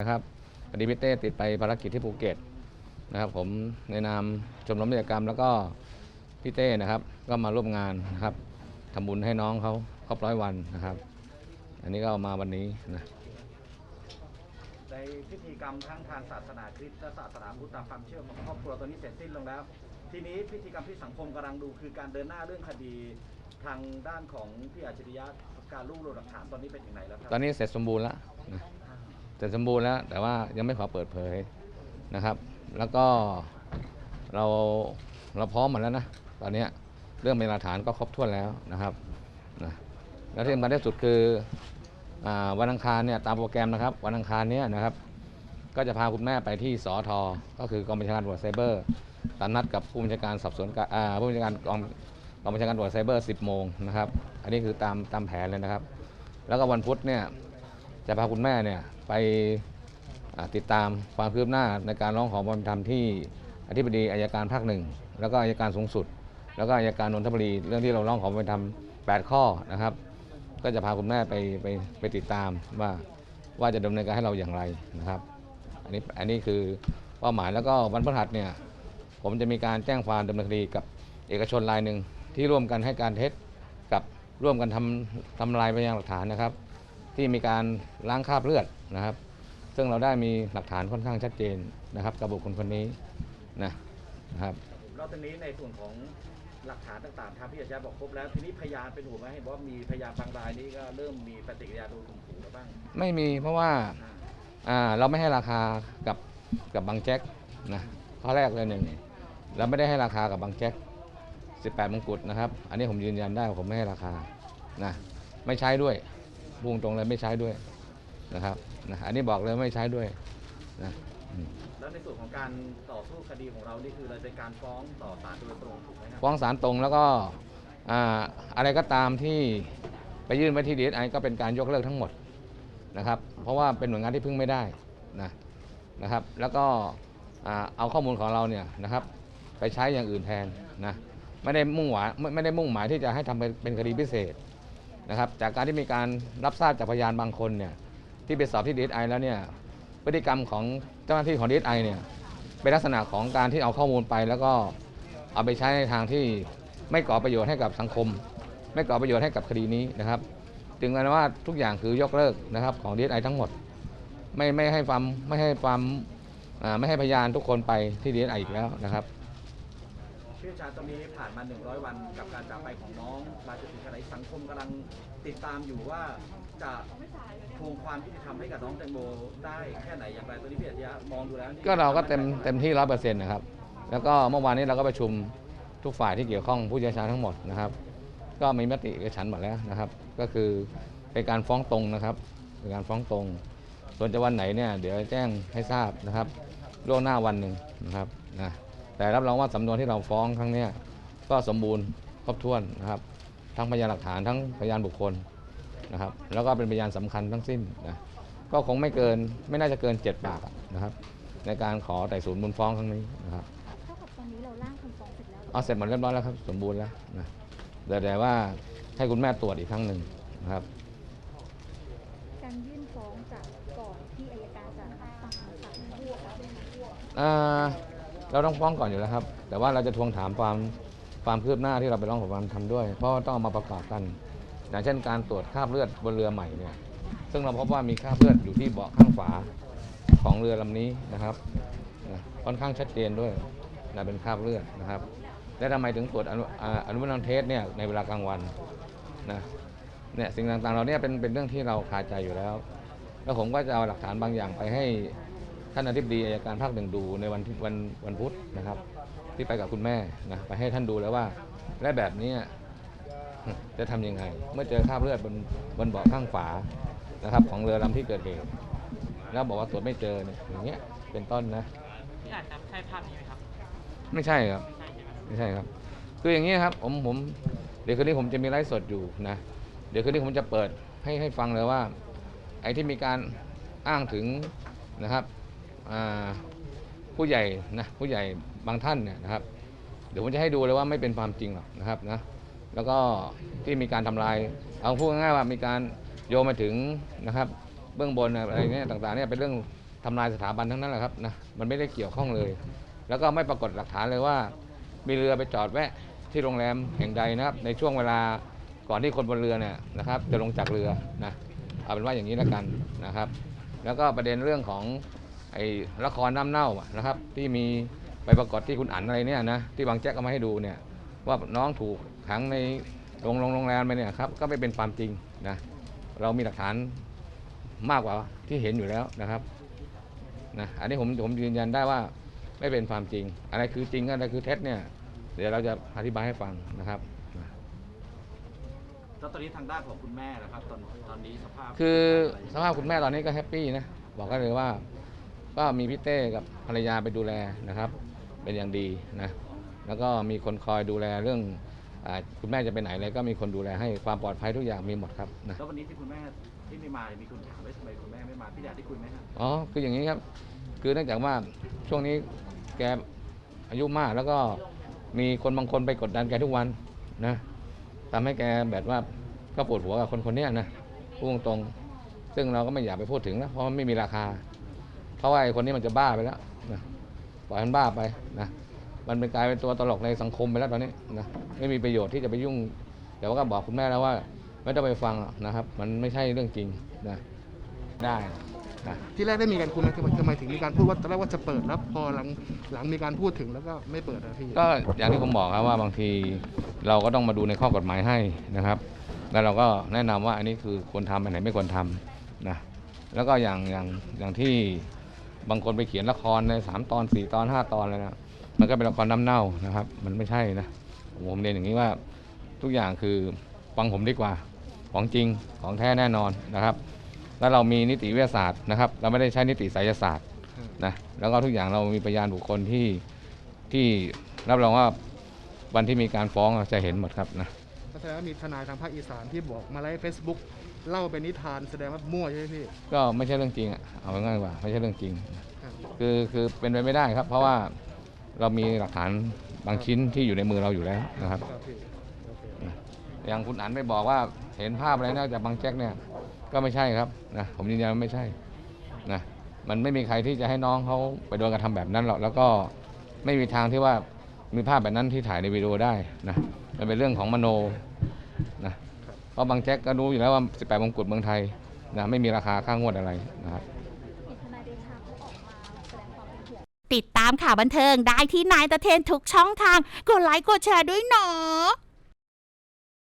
นะครับพอดีพี่เต้ติดไปภารกิจที่ภูเก็ตนะครับผมในนามชมรมนิยกรรม แล้วก็พี่เต้นะครับก็มาร่วมงานนะครับทำบุญให้น้องเขาครบร้อยวันนะครับ อันนี้ก็เอามาวันนี้นะในพิธีกรรมทั้งทางศาสนาคริสต์และศาสนาพุทธตามความเชื่อของครอบครัวตอนนี้เสร็จสิ้นลงแล้ว ทีนี้พิธีกรรมที่สังคมกำลังดูคือการเดินหน้าเรื่องคดีทางด้านของพี่อาชริยะการรวบรวมหลักฐานตอนนี้เป็นถึงไหนแล้วครัตอนนี้เสร็จสมบูรณ์แล้วนะ เสร็จสมบูรณ์แล้ว แต่ว่ายังไม่ขอเปิดเผยนะครับ แล้วก็เราเราพร้อมหมดแล้วนะตอนนี้เรื่องพยานหลักฐานก็ครบถ้วนแล้วนะครับนะแล้วที่สำคัญที่สุดคืออวันอังคารเนี่ยตามโปรแกรมนะครับ วันอังคารเนี้ยนะครับ ก็จะพาคุณแม่ไปที่สอทก็คือกองบัญชาการตำรวจไซเบอร์ตามนัดกับผู้บัญชาการสอบสวนอาผู้บัญชาการกองกองบัญชาการตำรวจไซเบอร์ 10 โมงนะครับ อันนี้คือตามตามแผนเลยนะครับ แล้วก็วันพุธเนี่ย จะพาคุณแม่เนี่ยไปติดตามความคืบหน้าในการร้องขอความเป็นธรรมที่อธิบดีอายการภาคหนึ่งแล้วก็อายการสูงสุด แล้วก็อายการนนทบุรีเรื่องที่เราร้องขอความเป็นธรรม8ข้อนะครับ ก็จะพาคุณแม่ไปไปไปติดตามว่าว่าจะดำเนินการให้เราอย่างไรนะครับ อันนี้อันนี้คือเป้าหมายแล้วก็วันพฤหัสเนี่ยผมจะมีการแจ้งความดำเนินคดีกับเอกชนรายหนึ่งที่ร่วมกันให้การเท็จกับร่วมกันทำทำลายพยานหลักฐานนะครับ ที่มีการล้างคราบเลือดนะครับ ซึ่งเราได้มีหลักฐานค่อนข้างชัดเจนนะครับกับบุคคลคนนี้นะนะครับแล้วตอนนี้ในส่วนของหลักฐานต่างๆทางพี่อาชริยะบอกครบแล้วทีนี้พยานเป็นหูไหมเห็นว่ามีพยานบางรายนี้ก็เริ่มมีปฏิกิริยาดูถูกถูแล้วบ้างไม่มีเพราะว่าอ่าอ่าเราไม่ให้ราคากับกับบางแจ็คนะข้อแรกเลยหนึ่งเราไม่ได้ให้ราคากับบางแจ็ค18มงกุฎนะครับ อันนี้ผมยืนยันได้ว่าผมไม่ให้ราคานะไม่ใช้ด้วย พูดตรงเลยไม่ใช้ด้วยนะครับนะอันนี้บอกเลยไม่ใช้ด้วยนะแล้วในส่วนของการต่อสู้คดีของเรานี่คือเราเป็นการฟ้องต่อศาลโดยตรงถูกไหมครับฟ้องศาลตรงแล้วก็อ่าอะไรก็ตามที่ไปยื่นไปที่ดีไอก็เป็นการยกเลิกทั้งหมดนะครับ เพราะว่าเป็นหน่วยงานที่พึ่งไม่ได้นะนะครับ แล้วก็เอาข้อมูลของเราเนี่ยนะครับ ไปใช้อย่างอื่นแทนนะไม่ได้มุ่งหวังไม่ไม่ได้มุ่งหมายที่จะให้ทำเป็นเป็นคดีพิเศษ นะครับจากการที่มีการรับทราบจากพยานบางคนเนี่ยที่ไปสอบที่ดีไอแล้วเนี่ยพฤติกรรมของเจ้าหน้าที่ของดีไอเนี่ยเป็นลักษณะของการที่เอาข้อมูลไป แล้วก็เอาไปใช้ในทางที่ไม่ก่อประโยชน์ให้กับสังคม ไม่ก่อประโยชน์ให้กับคดีนี้นะครับจึงกันว่าทุกอย่างคือยกเลิกนะครับของดีไอทั้งหมด ไม่ไม่ให้ความไม่ให้ความไม่ให้พยานทุกคนไปที่ดีไออีกแล้วนะครับ พี่อาจารย์ตอนนี้ผ่านมา 100 วันกับการจากไปของน้องมาจนถึงขณะนี้สังคมกำลังติดตามอยู่ว่าจะทวงความยุติธรรมให้กับน้องแตงโมได้แค่ไหนอย่างไรตอนนี้พี่อาจารย์มองดูแล้วนี่ก็เราก็เต็มเต็มที่ร้อยเปอร์เซ็นต์นะครับ แล้วก็เมื่อวานนี้เราก็ประชุมทุกฝ่ายที่เกี่ยวข้องผู้เชี่ยวชาญทั้งหมดนะครับ ก็มีมติเอกฉันท์หมดแล้วนะครับ ก็คือเป็นการฟ้องตรงนะครับเป็นการฟ้องตรง ส่วนจะวันไหนเนี่ยเดี๋ยวแจ้งให้ทราบนะครับล่วงหน้าวันหนึ่งนะครับนะ แต่รับรองว่าสำนวนที่เราฟ้องครั้งเนี้ยก็สมบูรณ์ครบถ้วนนะครับ ทั้งพยานหลักฐานทั้งพยานบุคคลนะครับ แล้วก็เป็นพยานสำคัญทั้งสิ้นนะก็คงไม่เกินไม่น่าจะเกิน 7 ปากอะนะครับ ในการขอไต่สวนมูลฟ้องครั้งนี้นะครับเท่ากับตอนนี้เราร่างคำฟ้องเสร็จแล้วหรือเอาเสร็จหมดเรียบร้อยแล้วครับ สมบูรณ์แล้วนะแต่แต่ว่าให้คุณแม่ตรวจอีกครั้งหนึ่งนะครับการยื่นฟ้องจากก่อนที่อายการจะสั่งคำสั่งพวกอะอ่า เราต้องฟ้องก่อนอยู่แล้วครับ แต่ว่าเราจะทวงถามความความคืบหน้าที่เราไปร้องขอความทำด้วย เพราะว่าต้องเอามาประกอบกัน อย่างเช่นการตรวจคราบเลือดบนเรือใหม่เนี่ย ซึ่งเราพบว่ามีคราบเลือดอยู่ที่เบาะข้างฝาของเรือลำนี้นะครับค่อนข้างชัดเจนด้วยนะเป็นคราบเลือดนะครับ และทำไมถึงตรวจอนุอ่าอนุมัติเทสเนี่ยในเวลากลางวันนะเนี่ยสิ่งต่างๆเราเนี่ยเป็นเป็นเรื่องที่เราคาใจอยู่แล้ว แล้วผมก็จะเอาหลักฐานบางอย่างไปให้ ท่านอธิบดีอายการภาคหนึ่งดูในวันที่วันวันพุธนะครับ ที่ไปกับคุณแม่นะไปให้ท่านดูแล้วว่า และแบบเนี้ยจะทำยังไง เมื่อเจอคราบเลือดบนบนเบาะข้างฝานะครับ ของเรือลำที่เกิดเหตุแล้วบอกว่าตรวจไม่เจอเนี่ยอย่างเงี้ยเป็นต้นนะพี่อาจครับใช่ภาพนี้ไหมครับ ไม่ใช่ครับใช่ใช่ไหมไม่ใช่ครับ คืออย่างนี้ครับ ผมผมเดี๋ยวคืนนี้ผมจะมีไลฟ์สดอยู่นะเดี๋ยวคืนนี้ผมจะเปิดให้ให้ฟังเลยว่า ไอ้ที่มีการอ้างถึงนะครับอ่า ผู้ใหญ่นะผู้ใหญ่บางท่านเนี่ยนะครับ เดี๋ยวผมจะให้ดูเลยว่าไม่เป็นความจริงหรอกนะครับนะแล้วก็ที่มีการทำลาย เอาพูดง่ายๆว่ามีการโยงมาถึงนะครับ เบื้องบนอะไรเนี่ยต่างๆเนี่ยเป็นเรื่องทำลายสถาบันทั้งนั้นแหละครับนะมันไม่ได้เกี่ยวข้องเลย แล้วก็ไม่ปรากฏหลักฐานเลยว่า มีเรือไปจอดแวะที่โรงแรมแห่งใดนะครับ ในช่วงเวลาก่อนที่คนบนเรือเนี่ยนะครับ จะลงจากเรือนะเอาเป็นว่าอย่างนี้แล้วกันนะครับ แล้วก็ประเด็นเรื่องของ ไอ้ละครน้ำเน่าอะนะครับ ที่มีไปปรากฏที่คุณอั๋นอะไรเนี่ยนะที่บางแจ๊กเอามาให้ดูเนี่ยว่าน้องถูกขังในโรงโรงโรงแรมไปเนี่ยครับก็ไม่เป็นความจริงนะเรามีหลักฐานมากกว่าที่เห็นอยู่แล้วนะครับนะอันนี้ผมผมยืนยันได้ว่าไม่เป็นความจริง อะไรคือจริงอะไรคือเท็จเนี่ยเดี๋ยวเราจะอธิบายให้ฟังนะครับแล้วตอนนี้ทางด้านของคุณแม่นะครับตอนตอนนี้สภาพคือสภาพคุณแม่ตอนนี้ก็แฮปปี้นะบอกกันเลยว่า ก็มีพี่เต้กับภรรยาไปดูแลนะครับ เป็นอย่างดีนะแล้วก็มีคนคอยดูแลเรื่องอาคุณแม่จะไปไหนอะไรก็มีคนดูแลให้ความปลอดภัยทุกอย่างมีหมดครับนะ แล้ววันนี้ที่คุณแม่ที่ไม่มามีคนถามว่าทำไมคุณแม่ไม่มาพี่อยากได้คุยไหมครับ อ๋อ คืออย่างนี้ครับ คือเนื่องจากว่าช่วงนี้แกอายุมากแล้วก็มีคนบางคนไปกดดันแกทุกวันนะทำให้แกแบบว่าก็ปวดหัวกับคนคนเนี้ยนะพูดตรงๆซึ่งเราก็ไม่อยากไปพูดถึงแล้วเพราะมันไม่มีราคา เพราะว่าไอ้คนนี้มันจะบ้าไปแล้วนะปล่อยมันบ้าไปนะมันเป็นกลายเป็นตัวตลกในสังคมไปแล้วตอนนี้นะไม่มีประโยชน์ที่จะไปยุ่งแต่ว่าก็บอกคุณแม่แล้วว่า ไม่ต้องไปฟังหรอกนะครับ มันไม่ใช่เรื่องจริงนะได้นะที่แรกได้มีการคุยไหมทำไมทำไมถึงมีการพูดว่าตอนแรกว่าจะเปิดแล้วพอหลังหลังมีการพูดถึงแล้วก็ไม่เปิดนะพี่ก็อย่างที่ผมบอกครับว่าบางทีเราก็ต้องมาดูในข้อกฎหมายให้นะครับ แล้วเราก็แนะนำว่าอันนี้คือควรทำอันไหนไม่ควรทำนะแล้วก็อย่างอย่างอย่างที่ บางคนไปเขียนละครในสามตอนสี่ตอนห้าตอนเลยนะมันก็เป็นละครน้ำเน่านะครับ มันไม่ใช่นะผมเรียนอย่างนี้ว่าทุกอย่างคือฟังผมดีกว่าของจริงของแท้แน่นอนนะครับ แล้วเรามีนิติวิทยาศาสตร์นะครับ เราไม่ได้ใช้นิติไสยศาสตร์นะแล้วก็ทุกอย่างเรามีพยานบุคคลที่ที่รับรองว่าวันที่มีการฟ้องจะเห็นหมดครับนะ แสดงว่ามีทนายทางภาคอีสานที่บอกมาไลฟ์เฟซบุ๊กเล่าเป็นนิทานแสดงว่ามั่วใช่ไหมพี่ก็ไม่ใช่เรื่องจริงอะเอาง่ายๆกว่าไม่ใช่เรื่องจริง ครับคือคือเป็นไปไม่ได้ครับ เพราะว่าเรามีหลักฐานบางชิ้นที่อยู่ในมือเราอยู่แล้วนะครับ ครับพี่โอเคอย่างคุณอันไปบอกว่าเห็นภาพอะไรนอกจากบางแจ็คเนี่ยก็ไม่ใช่ครับนะผมยืนยันว่าไม่ใช่นะมันไม่มีใครที่จะให้น้องเขาไปโดนกระทำแบบนั้นหรอกแล้วก็ไม่มีทางที่ว่ามีภาพแบบนั้นที่ถ่ายในวิดีโอได้นะมันเป็นเรื่องของมโน นะเพราะบางแจ็คก็รู้อยู่แล้วว่า 18มงกุฎเมืองไทยนะไม่มีราคาค่างวดอะไรนะครับ ติดตามข่าวบันเทิงได้ที่นายตะเทนทุกช่องทาง กดไลค์กดแชร์ด้วยเนาะ